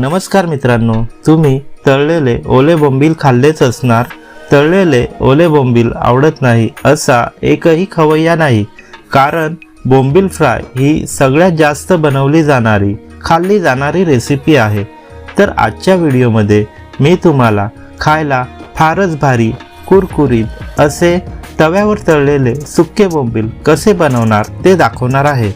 नमस्कार मित्रांनो तुम्ही तळलेले ओले बोंबील खाल्लेच असणार. तळलेले ओले बोंबील आवडत नाही असा एकही खवय्या नाही. कारण बोंबील फ्राय ही सगळ्यात जास्त बनवली जाणारी खाल्ली जाणारी रेसिपी आहे. तर आजच्या व्हिडिओमध्ये मी तुम्हाला खायला फारच भारी कुरकुरीत असे तव्यावर तळलेले सुक्के बोंबील कसे बनवणार ते दाखवणार आहे.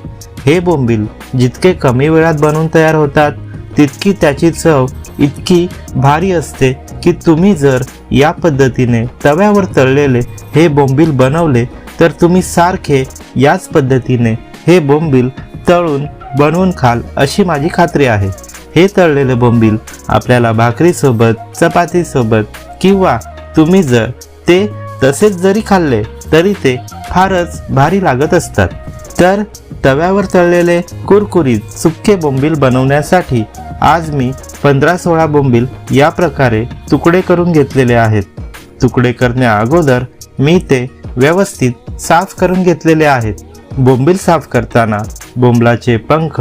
हे बोंबील जितके कमी वेळात बनवून तयार होतात तितकी त्याची चव इतकी भारी असते की तुम्ही जर या पद्धतीने तव्यावर तळलेले हे बोंबील बनवले तर तुम्ही सारखे याच पद्धतीने हे बोंबील तळून बनवून खाल अशी माझी खात्री आहे. हे तळलेले बोंबील आपल्याला भाकरीसोबत चपातीसोबत किंवा तुम्ही जर ते तसेच जरी खाल्ले तरी ते फारच भारी लागत असतात. तर तव्यावर तळलेले कुरकुरीत सुक्के बोंबील बनवण्यासाठी आज मी पंधरा सोळा बोंबील या प्रकारे तुकडे करून घेतलेले आहेत. तुकडे करण्या अगोदर मी ते व्यवस्थित साफ करून घेतलेले आहेत. बोंबील साफ करताना बोंबलाचे पंख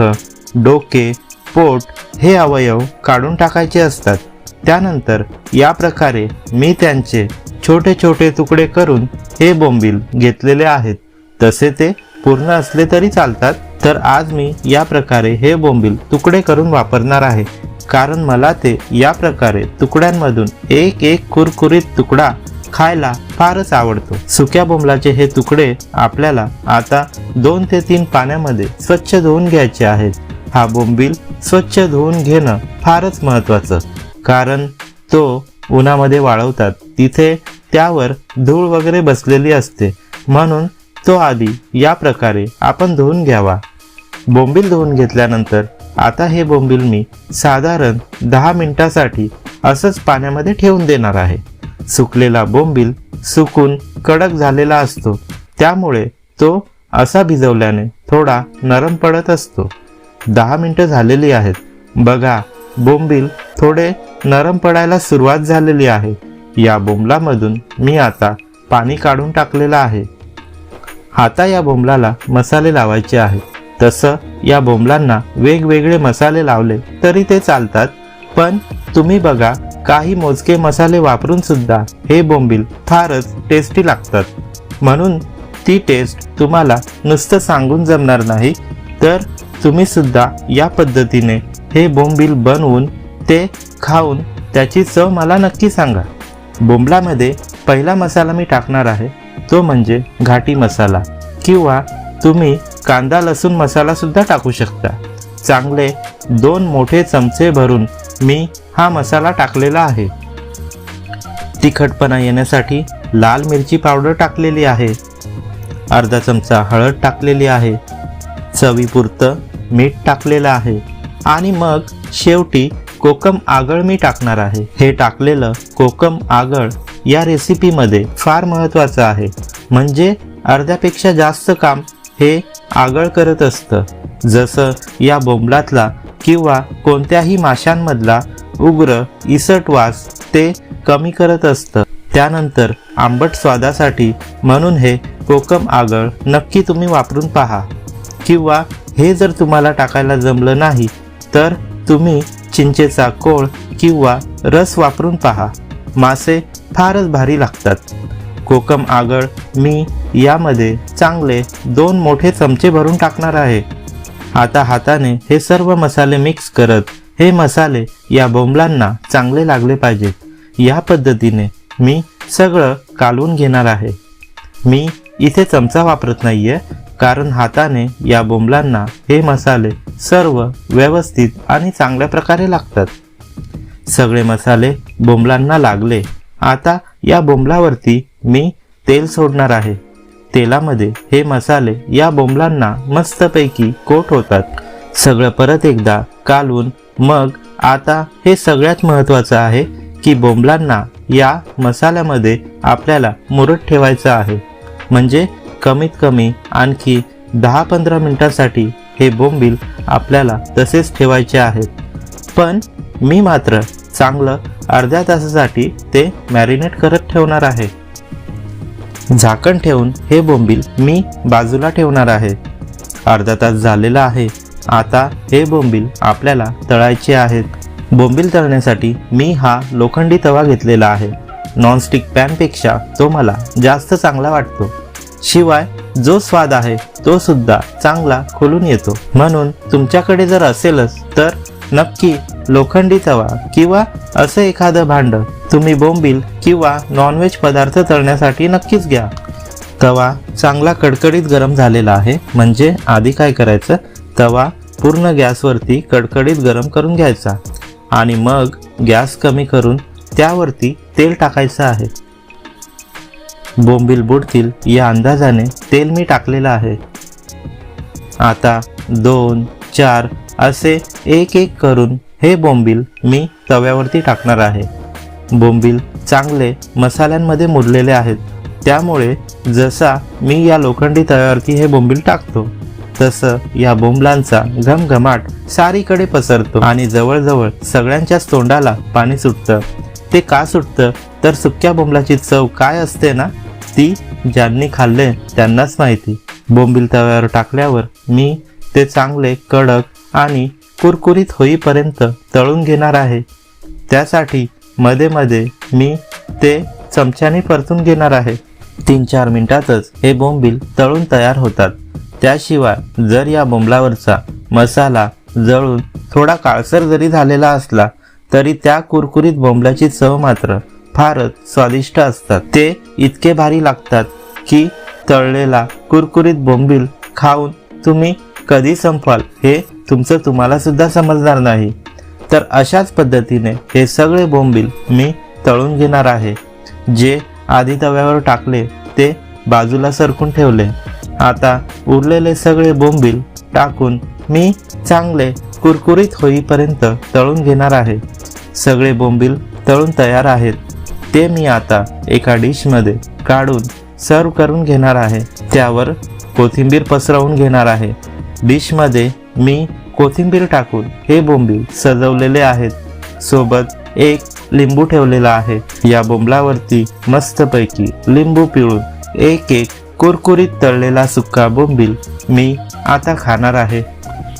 डोके पोट हे अवयव काढून टाकायचे असतात. त्यानंतर या प्रकारे मी त्यांचे छोटे छोटे तुकडे करून हे बोंबील घेतलेले आहेत. तसे ते पूर्ण असले तरी चालतात. तर आज मी या प्रकारे हे बोंबील तुकडे करून वापरणार आहे. कारण मला ते या प्रकारे तुकड्यांमधून एक एक कुरकुरीत तुकडा खायला फारच आवडतो. सुक्या बोंबलाचे हे तुकडे आपल्याला आता दोन ते तीन पाण्यामध्ये स्वच्छ धुवून घ्यायचे आहेत. हा बोंबील स्वच्छ धुवून घेणं फारच महत्त्वाचं. कारण तो उन्हामध्ये वाळवतात. तिथे त्यावर धूळ वगैरे बसलेली असते. म्हणून तो आधी या प्रकारे आपण धुवून घ्यावा. बोंबील धुवून घेतल्यानंतर आता हे बोंबील मी साधारण दहा मिनिटासाठी असंच पाण्यामध्ये ठेवून देणार आहे. सुकलेला बोंबील सुकून कडक झालेला असतो. त्यामुळे तो असा भिजवल्याने थोडा नरम पडत असतो. दहा मिनटं झालेली आहेत. बघा बोंबील थोडे नरम पडायला सुरुवात झालेली आहे. या बोंबलामधून मी आता पाणी काढून टाकलेलं आहे. आता या बोंबलाला मसाले लावायचे आहेत तसं या बोंबलांना वेगवेगळे मसाले लावले तरी ते चालतात. पण तुम्ही बघा काही मोजके मसाले वापरून सुद्धा हे बोंबील फारच टेस्टी लागतात. म्हणून ती टेस्ट तुम्हाला नुसतं सांगून जमणार नाही. तर तुम्ही सुद्धा या पद्धतीने हे बोंबील बनवून ते खाऊन त्याची चव मला नक्की सांगा. बोंबलामध्ये पहिला मसाला मी टाकणार आहे. तो म्हणजे घाटी मसाला किंवा तुम्ही कांदा लसूण मसाला सुद्धा टाकू शकता. चांगले दोन मोठे चमचे भरून मी हा मसाला टाकलेला आहे. तिखटपणा येण्यासाठी लाल मिरची पावडर टाकलेली आहे. अर्धा चमचा हळद टाकलेली आहे. चवीपुरतं मीठ टाकलेलं आहे. आणि मग शेवटी कोकम आगळ मी टाकणार आहे. हे टाकलेलं कोकम आगळ या रेसिपीमध्ये फार महत्त्वाचं आहे. म्हणजे अर्ध्यापेक्षा जास्त काम हे आगळ करत असतं. जसं या बोंबलातला किंवा कोणत्याही माशांमधला उग्र इसट वास ते कमी करत असतं. त्यानंतर आंबट स्वादासाठी म्हणून हे कोकम आगळ नक्की तुम्ही वापरून पहा. किंवा हे जर तुम्हाला टाकायला जमलं नाही तर तुम्ही चिंचेचा कोळ किंवा रस वापरून पहा. मासे फारच भारी लागतात. कोकम आगळ मी यामध्ये चांगले दोन मोठे चमचे भरून टाकणार आहे. आता हाताने हे सर्व मसाले मिक्स करत हे मसाले या बोंबलांना चांगले लागले पाहिजेत या पद्धतीने मी सगळं कालवून घेणार आहे. मी इथे चमचा वापरत नाहीये कारण हाताने या बोंबलांना हे मसाले सर्व व्यवस्थित आणि चांगल्या प्रकारे लागतात. सगळे मसाले बोंबलांना लागले आता या बोंबलावरती मी तेल सोडणार आहे. तेलामध्ये हे मसाले या बोंबलांना मस्तपैकी कोट होतात. सगळं परत एकदा कालवून मग आता हे सगळ्यात महत्त्वाचं आहे की बोंबलांना या मसाल्यामध्ये आपल्याला मुरत ठेवायचं आहे. म्हणजे कमीत कमी आणखी दहा पंधरा मिनटासाठी हे बोंबील आपल्याला तसेच ठेवायचे आहेत. पण मी मात्र चांगलं अर्ध्या तासासाठी ते मॅरिनेट करत ठेवणार आहे. झाकण ठेवून हे बोंबील मी बाजूला ठेवणार आहे. अर्धा तास झालेला आहे. आता हे बोंबील आपल्याला तळायचे आहेत. बोंबील तळण्यासाठी मी हा लोखंडी तवा घेतलेला आहे. नॉनस्टिक पॅनपेक्षा तो मला जास्त चांगला वाटतो. शिवाय जो स्वाद आहे तो सुद्धा चांगला खुलून येतो. म्हणून तुमच्याकडे जर असेलच तर नक्की लोखंडी तवा किंवा असं एखादं भांड तुम्ही बोंबील किंवा नॉनव्हेज पदार्थ तळण्यासाठी नक्कीच घ्या. तवा चांगला कडकडीत गरम झालेला आहे. म्हणजे आधी काय करायचं? तवा पूर्ण गॅसवरती कडकडीत गरम करून घ्यायचा आणि मग गॅस कमी करून त्यावरती तेल टाकायचं आहे. बोंबील बुडतील या अंदाजाने तेल मी टाकलेलं आहे. आता दोन चार असे एक एक करून हे बोंबील मी तव्यावरती टाकणार आहे. बोंबील चांगले मसाल्यांमध्ये मुरलेले आहेत. त्यामुळे जसा मी या लोखंडी तव्यावरती हे बोंबील टाकतो तसं या बोंबलांचा घमघमाट सारीकडे पसरतो आणि जवळजवळ सगळ्यांच्याच तोंडाला पाणी सुटतं. ते का सुटतं? तर सुक्या बोंबलाची चव काय असते ना? ती ज्यांनी खाल्ले त्यांनाच माहिती. बोंबील तव्यावर टाकल्यावर मी ते चांगले कडक आणि कुरकुरीत होईपर्यंत तळून घेणार आहे. त्यासाठी मध्ये मध्ये मी ते चमच्याने परतून घेणार आहे. तीन चार मिनिटातच हे बोंबील तळून तयार होतात. त्याशिवाय जर या बोंबलावरचा मसाला जळून थोडा काळसर जरी झालेला असला तरी त्या कुरकुरीत बोंबल्याची चव मात्र फारच स्वादिष्ट असतात. ते इतके भारी लागतात की तळलेला कुरकुरीत बोंबील खाऊन तुम्ही कधी संपाल हे तुमचं तुम्हाला सुद्धा समजणार नाही. तर अशाच पद्धतीने हे सगळे बोंबील मी तळून घेणार आहे. जे आधी तव्यावर टाकले ते बाजूला सरकून ठेवले. आता उरलेले सगळे बोंबील टाकून मी चांगले कुरकुरीत होईपर्यंत तळून घेणार आहे. सगळे बोंबील तळून तयार आहेत. ते मी आता एका डिशमध्ये काढून सर्व करून घेणार आहे. त्यावर कोथिंबीर पसरवून घेणार आहे. डिशमध्ये मी कोथिंबीर टाकून हे बोंबील सजवलेले आहेत. सोबत एक लिंबू ठेवलेला आहे. या बोंबलावरती मस्तपैकी लिंबू पिळून एक एक कुरकुरीत तळलेला सुक्का बोंबील मी आता खाणार आहे.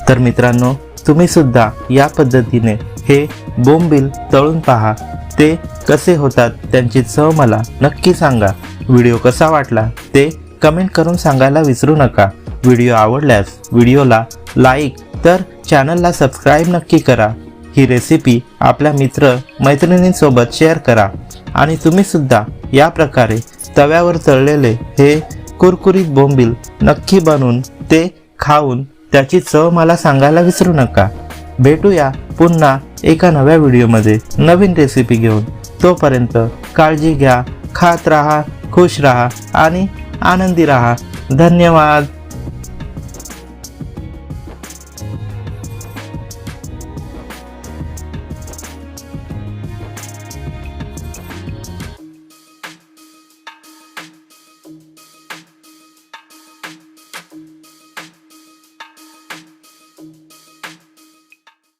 तर मित्रांनो तुम्ही सुद्धा या पद्धतीने हे बोंबील तळून पहा. ते कसे होतात त्यांची चव मला नक्की सांगा. व्हिडिओ कसा वाटला ते कमेंट करून सांगायला विसरू नका. व्हिडिओ आवडल्यास व्हिडिओला लाईक तर चॅनलला सबस्क्राईब नक्की करा. ही रेसिपी आपल्या मित्र मैत्रिणींसोबत शेअर करा. आणि तुम्हीसुद्धा या प्रकारे तव्यावर तळलेले हे कुरकुरीत बोंबील नक्की बनवून ते खाऊन त्याची चव मला सांगायला विसरू नका. भेटूया पुन्हा एका नव्या व्हिडिओमध्ये नवीन रेसिपी घेऊन. तोपर्यंत काळजी घ्या खात राहा खुश राहा आणि आनंदी राहा. धन्यवाद.